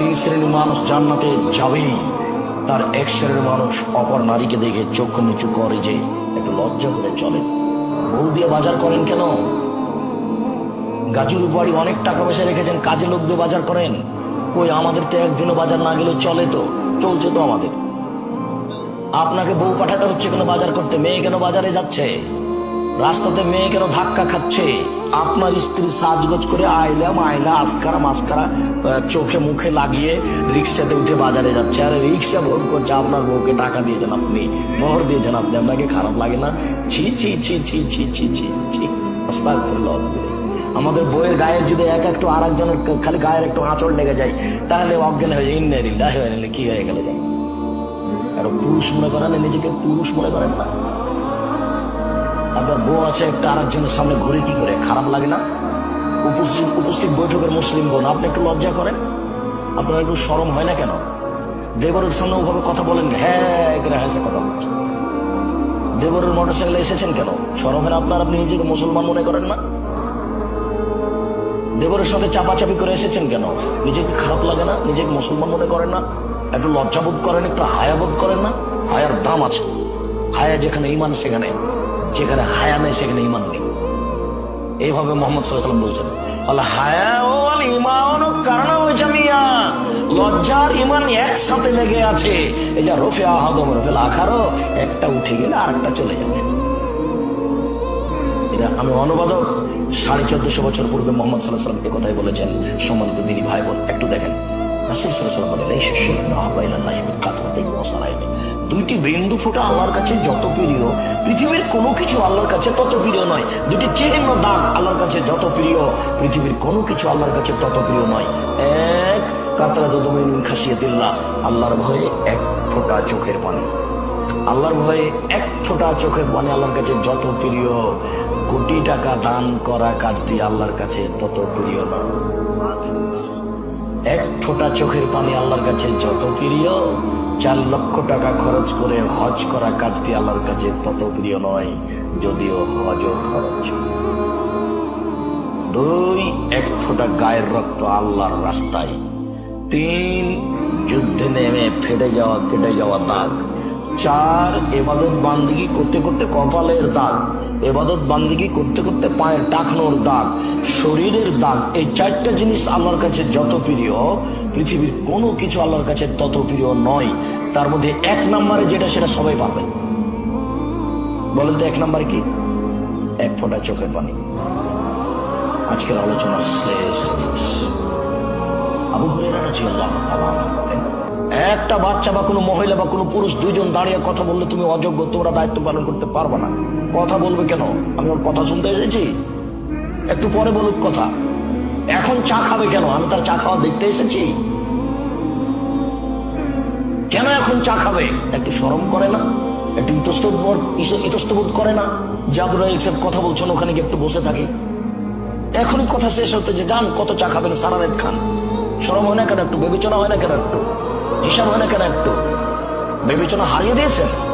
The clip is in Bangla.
তিন শ্রেণির মানুষ জান্নাতে যাবেই তার এক শ্রেণির মানুষ অপর নারীকে দেখে চোখ নিচু করে যে একটু লজ্জা করে চলেন বউ দিয়ে বাজার করেন কেন? গাজীর বাড়ি অনেক টাকা পয়সা রেখেছেন কাজে লোক দিয়ে বাজার করেন। কই, আমাদের তো একদিনও বাজার না গেলে চলে তো? চলছে তো আমাদের। আপনাকে বউ পাঠাতে হচ্ছে কেন বাজার করতে? মেয়ে কেন বাজারে যাচ্ছে? রাস্তাতে মেয়ে কেন ধাক্কা খাচ্ছে? আপনার স্ত্রী সাজগোজ করে আইলাম, আইলা আজকারা মাস্কারা চোখে মুখে লাগিয়ে রিক্সাতে উঠে বাজারে যাচ্ছে। আর রিক্সা ভোগ করছে, আপনার বউকে টাকা দিয়েছেন আপনি, মোহর দিয়েছেন আপনি, আপনাকে খারাপ লাগে না। ছি ছি ছি ছি ছি ছি ছি ছি। আমাদের বইয়ের গায়ের যদি এক একটু আর একজনের খালি গায়ের একটু আঁচড় লেগে যায়, তাহলে অজ্ঞান হয়ে যায়। ইন্নারিল্লাহ কি হয়ে গেলে যায় আর পুরুষ মনে করেন নিজেকে পুরুষ মনে করেন না। আপনার বউ আছে একটা আরেকজনের সামনে ঘুরে কি করে? খারাপ লাগে না? উপস্থিত উপস্থিত বৈঠকের মুসলিম বোন, আপনি একটু লজ্জা করেন? আপনার একটু সরম হয় না কেন? দেবরের সামনে ওভাবে কথা বলেন হ্যাঁ হ্যাঁ কথা বলছেন দেবরের মোটর সাইকেলে এসেছেন কেন? সরম হয় আপনার, আপনি নিজেকে মুসলমান মনে করেন না? দেবরের সাথে চাপাচাপি করে এসেছেন কেন? নিজেকে খারাপ লাগে না? নিজেকে মুসলমান মনে করেন না? একটু লজ্জাবোধ করেন, একটু হায়াবোধ করেন না? হায়ার দাম আছে। হায়া যেখানে ইমান সেখানে। যেখানে হায়া নেই সেখানে ইমান নেই। এইভাবে মোহাম্মদ সাল্লাম বলছেন লজ্জার ইমান একসাথে লেগে আছে। এই যা রফে আহাদম রফেল আখারও একটা উঠে গেলে আরেকটা চলে যাবে। এটা আমি অনুবাদক সাড়ে চোদ্দশো বছর পূর্বে মোহাম্মদ সাল্লাহ সাল্লাম এ কথাই বলেছেন। সম্মানিত দিনী ভাই বোন একটু দেখেন। রাসূল সাল্লাল্লাহু আলাইহি ওয়াসাল্লাম বলেন, "এই ইলাল্লাহি মিন কাতরাতিল ওয়াসালাইত।" দুইটি বিন্দু ফোঁটা আল্লাহর কাছে যত প্রিয়। পৃথিবীর কোনো কিছু আল্লাহর কাছে তত প্রিয় নয়। দুটি চিহ্ন দাগ আল্লাহর কাছে যত প্রিয়। পৃথিবীর কোনো কিছু আল্লাহর কাছে তত প্রিয় নয়। এক কাতরা দুদমিন খাসিয়াতিল্লাহ আল্লাহর ভয়ে এক ফোঁটা চোখের পানি। আল্লাহর ভয়ে এক ফোঁটা চোখের পানি আল্লাহর কাছে যত প্রিয়। কোটি টাকা দান করা কাজটি আল্লাহর কাছে তত প্রিয় না। এক ফোঁটা চোখের পানি আল্লাহর কাছে যত প্রিয়, চার লক্ষ টাকা খরচ করে হজ করা কাজটি আল্লাহর কাছে তত প্রিয় নয়, যদিও হজ খরচ। দুই, এক ফোঁটা গায়ের রক্ত আল্লাহর রাস্তায়। তিন, যুদ্ধে নেমে ফেটে যাওয়া, কেটে যাওয়া দাগ। চার এবাদত বান্দিগি করতে করতে কপালের দাগ, এবাদত বান্দিগি করতে করতে পায়ের টাকনোর দাগ, শরীরের দাগ, এই চারটা জিনিস আল্লাহর কাছে যত প্রিয়, পৃথিবীর কোনো কিছু আল্লাহর কাছে তত প্রিয় নয়। তার মধ্যে এক নম্বরে যেটা, সেটা সবাই পাবে। বলেন তো এক নম্বরে কি? এক ফোঁটা চোখের পানি। আজকের আলোচনা শেষ আবু রাদিয়াল্লাহু তাআলা আনহু বলেন একটা বাচ্চা বা কোনো মহিলা বা কোনো পুরুষ দুইজন দাঁড়িয়ে কথা বললে তুমি অযোগ্য, তোমরা দায়িত্ব পালন করতে পারবে না। কথা বলবে কেন? আমি ওর কথা শুনতে এসেছি। একটু পরে বলুক কথা। এখন চা খাবে কেন? আমি তার চা খাওয়া দেখতে এসেছি। কেন এখন চা খাবে? একটু সরম করে না? একটু ইতস্তবোধ ইতস্তবোধ করে না? যা আপনারা একসাথে কথা বলছেন, ওখানে গিয়ে একটু বসে থাকে। এখনই কথা শেষ হতে যে, যান, কত চা খাবেন সারা রাত খান। সরম হয় না কেন একটু? বিবেচনা হয় না কেন একটু? হিসাব কেন একটু? বিবেচনা হারিয়ে দিয়েছেন?